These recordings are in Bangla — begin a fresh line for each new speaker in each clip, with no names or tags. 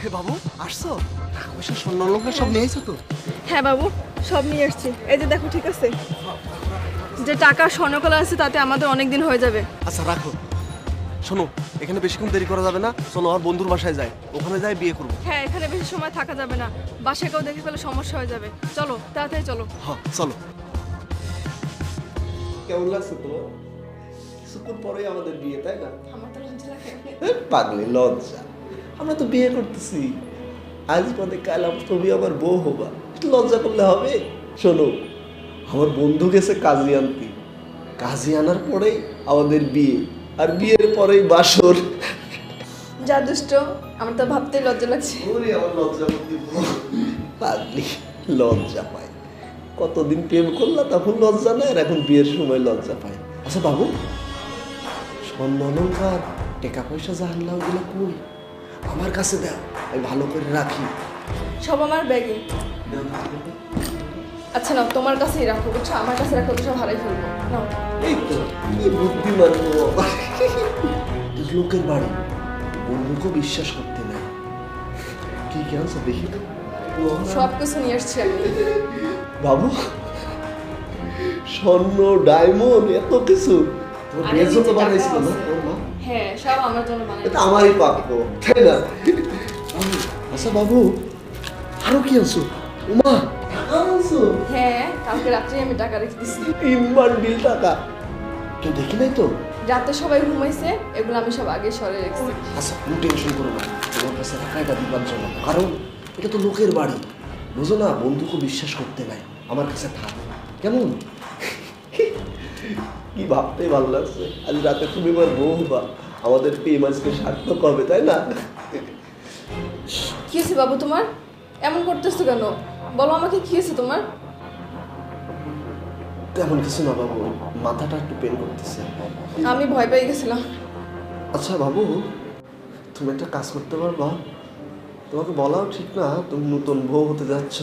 হে বাবু আসছো? টাকা পয়সা স্বর্ণ লগ্ন সব নিয়ে আইছো তো?
হ্যাঁ বাবু সব নিয়ে এসছি এই যে দেখো ঠিক আছে? যে টাকা স্বর্ণকলা আছে তাতে আমাদের অনেক দিন হয়ে যাবে।
আচ্ছা রাখো। শোনো এখানে বেশিক্ষণ দেরি করা যাবে না। শোনো আমার বন্ধুর বাসায় যায় ওখানে যাই বিয়ে করব।
হ্যাঁ এখানে বেশি সময় থাকা যাবে না। বাসায় কেউ দেখে ফেলে সমস্যা হয়ে যাবে। চলো তাড়াতাড়ি চলো।
হ্যাঁ চলো। কেমন লাগছে তোমার? কিছুক্ষণ পরেই আমাদের বিয়ে তাই না?
আমার তো লজ্জা লাগে।
পাগলি লজ্জা। আমরা তো বিয়ে করতেছি। আজ বাদে কাল তুমি আমার বউ হবা। একটু লজ্জা করলে হবে। শোনো আমার বন্ধু গেছে কাজী আনতে। কাজী আনার পরেই আমাদের বিয়ে। আর বিয়ের পরেই বাসর।
যা দুষ্ট আমার তো ভাবতেই লজ্জা লাগছে।
ওরে আমার লজ্জা করতে পাগলি লজ্জা পায়। কতদিন প্রেম করলা তখন লজ্জা নেয় আর এখন বিয়ের সময় লজ্জা পায়। আচ্ছা বাবু স্বর্ণ অলঙ্কার টাকা পয়সা যা আনলাম ওগুলো কই? আমার কাছে দাও আমি ভালো করে রাখি।
সব আমার ব্যাগে। আচ্ছা না তোমার কাছেই রাখো বুঝছ? আমার কাছে রাখো তো সব হারাই ফেলব নাও।
এই তো কি বুদ্ধিমান লোকের বাড়ি। বন্ধুকে বিশ্বাস করতে নাই। কি কি আনছো দেখি তো।
সব কিছু নিয়ে এসছি আমি।
বাবু স্বর্ণ ডায়মন্ড এত কিছু। বিয়ের জন্য বানাইছিল না?
আছে। হ্যাঁ সব আমার জন্য বানাই
এটা আমারই প্রাপ্য তাই না? আচ্ছা বাবু আরও কি আনছো? উমা!
হ্যাঁ কালকে রাত্রে আমি টাকা রেখে দিছি।
তিন বান্ডিল টাকা। কেউ দেখি নাই তো?
রাতে সবাই ঘুমাইছে এগুলো আমি সব আগে সরে রেখেছি।
আচ্ছা কোনো টেনশন করো না। তোমার কাছে টাকা এটা দিবার জন্য কারণ এটা তো লোকের বাড়ি। বুঝো না বন্ধুকে বিশ্বাস করতে নাই। আমার কাছে থাক। কেমন? কি ভাবতে ভালো লাগছে। আজ রাতে তুমি আমার বউ বা আমাদের প্রেম আজকে সার্থক হবে তাই না?
কি বাবু তোমার? এমন করতেছো কেন? বলো আমাকে কি হয়েছে তোমার?
তেমন কিছু না বাবু মাথাটা একটু পেন করতেছে।
আমি ভয় পেয়ে গেছিলাম।
আচ্ছা বাবু তুমি একটা কাজ করতে পারবা? তোমাকে বলাও ঠিক না তুমি নতুন বউ হতে যাচ্ছ।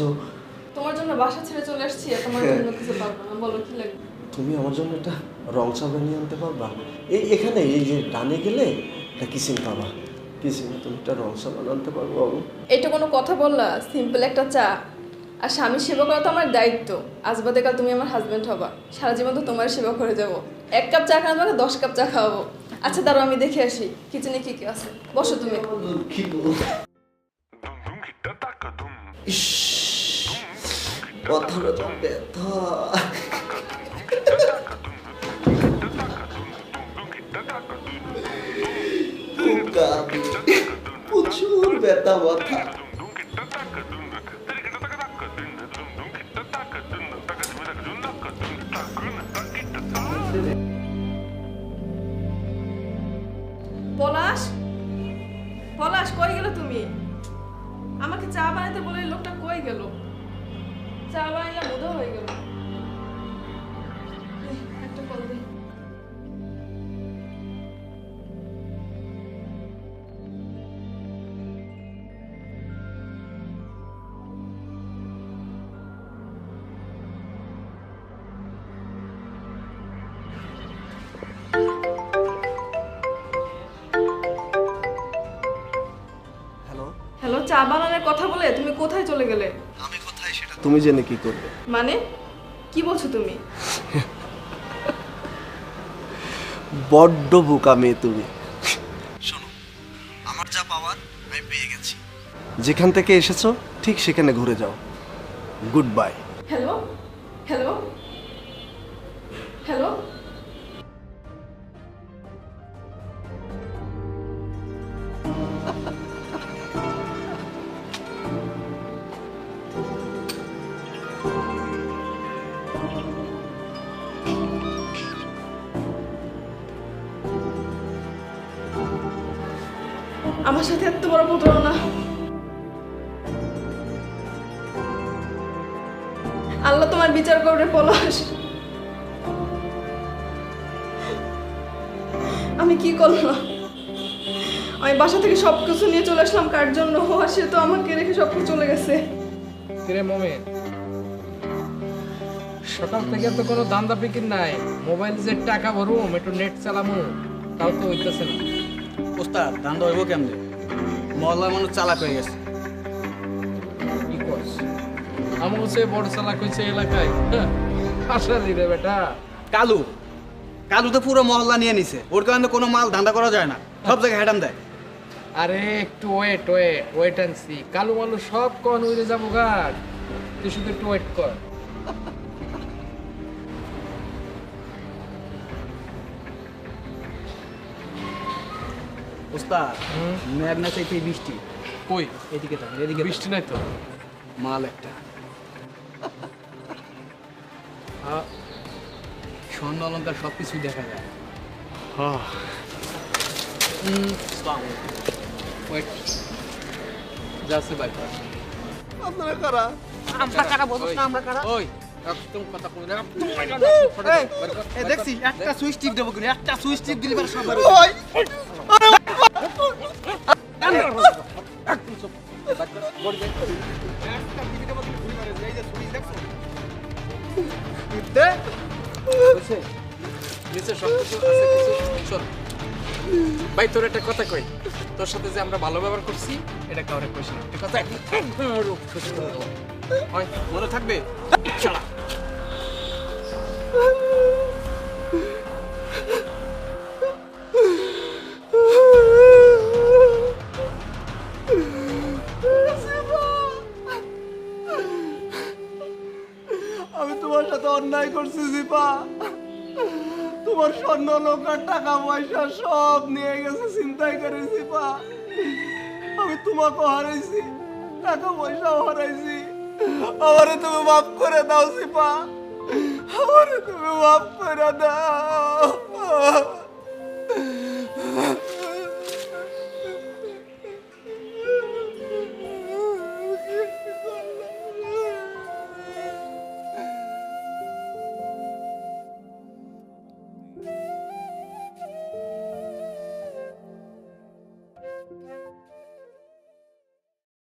তোমার জন্য বাসা ছেড়ে চলে আসছি তোমার। জন্য কিছু পারব না। বলো কি লাগবে?
তুমি আমার জন্য একটা রং চা বানিয়ে আনতে পারবা? এই এখানে এই যে ডানে গেলে একটা কিসিং পাবা। কিসিং তুমি একটা রং চা বানিয়ে আনতে পারব বাবু।
এটা কোনো কথা বললা? সিম্পল একটা চা। আর স্বামীর সেবা করা তো আমার দায়িত্ব। আজ বাদে কাল তুমি আমার হাজবেন্ড হবা। সারা জীবন তো তোমার সেবা করে যাব। এক কাপ চা খাওয়া তোমাকে দশ কাপ চা খাওয়াবো। আচ্ছা দাঁড়াও, আমি দেখে আসি। কিচেনে কি কি আছে? বসো তুমি।
প্রচুর ব্যথা, মাথা।
পলাশ কই গেল তুমি? আমাকে চা বানাতে বলে লোকটা কই গেল? চা বানাইলে বোধ হয়ে গেল। একটা কল চা বানানোর কথা বলে তুমি কোথায় চলে গেলে?
আমি কোথায় সেটা তুমি জেনে কি করবে?
মানে? কি বলছো তুমি?
বড্ড বোকা মেয়ে তুমি। শোনো আমার যা পাওয়ার আমি পেয়ে গেছি। যেখান থেকে এসেছ ঠিক সেখানে ঘুরে যাও। Good bye
hello hello hello আমার সাথে এত বড় প্রতারণা। আল্লাহ তোমার বিচার করবে পলাশ আমি কি করলাম? আমি বাসা থেকে সব কিছু নিয়ে চলে আসলাম, কার জন্য? আর সে তো আমাকে রেখে সব কিছু চলে গেছে।
সকাল থেকে তো কোনো দান্দা ফিকির নাই। মোবাইল যে টাকা ভরুম, একটু নেট চালামু তাও তো হইতেছে না।
ওস্তাদ ধান ধরবো কেমনে? মহল্লার মানুষ চালাক হয়ে গেছে।
কি করছ? আমার সে বড় চালাক হয়েছে এলাকায়। আশা দিলে বেটা।
কালু কালু তো পুরো মহল্লা নিয়ে নিছে। ওর কারণে কোনো মাল ধান্দা করা যায় না। সব জায়গায় হ্যাডাম দেয়।
আরে একটু wait wait wait and see Kalu Malu সব কন উড়ে যাব গাছ তুই শুধু একটু ওয়েট কর।
ওস্তাদ মেঘনা চাইতে বৃষ্টি।
কই?
এদিকে থাকে এদিকে
বৃষ্টি নাই তো?
মাল একটা।
আ-
স্বর্ণ অলঙ্কার সব কিছুই দেখা যায়।
যাচ্ছে ভাই
আপনারা কারা?
আমরা কারা বলছ না আমরা কারা?
ওই একদম কথা কই না
এই, এই দেখছি একটা সুইচ টিপ দেবো একটা সুইচ টিপ দিলে সবার
ওই
নিচে সব কিছু আছে কিছু ভাই তোর একটা কথা কই। তোর সাথে যে আমরা ভালো ব্যবহার করছি এটা কাউরে কইছি না। ঠিক আছে?
মনে থাকবে?
চলা।
আমি তোমার সাথে অন্যায় করছি, জিপা। তোমার স্বর্ণ লোকার টাকা পয়সা সব নিয়ে গেছে চিন্তাই করে, জিপা। আমি তোমাকে হারাইছি, টাকা পয়সাও হারাইছি। আমারে তুমি মাফ করে দাও সিপা আমারে তুমি মাফ করে দাও।